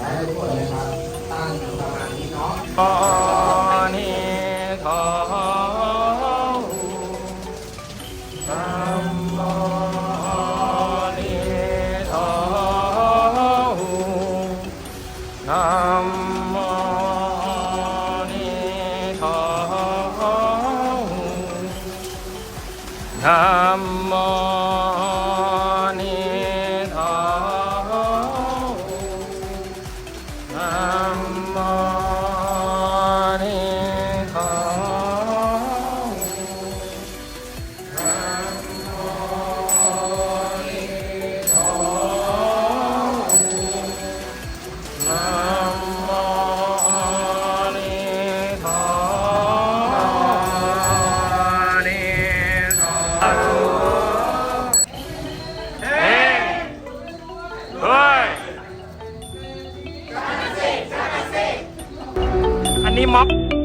และทุกคนนะครับตั้งสมาธิเนาะอานิทาธัมมานิทาธัมมานิทาธัม อันนี้ม็อบ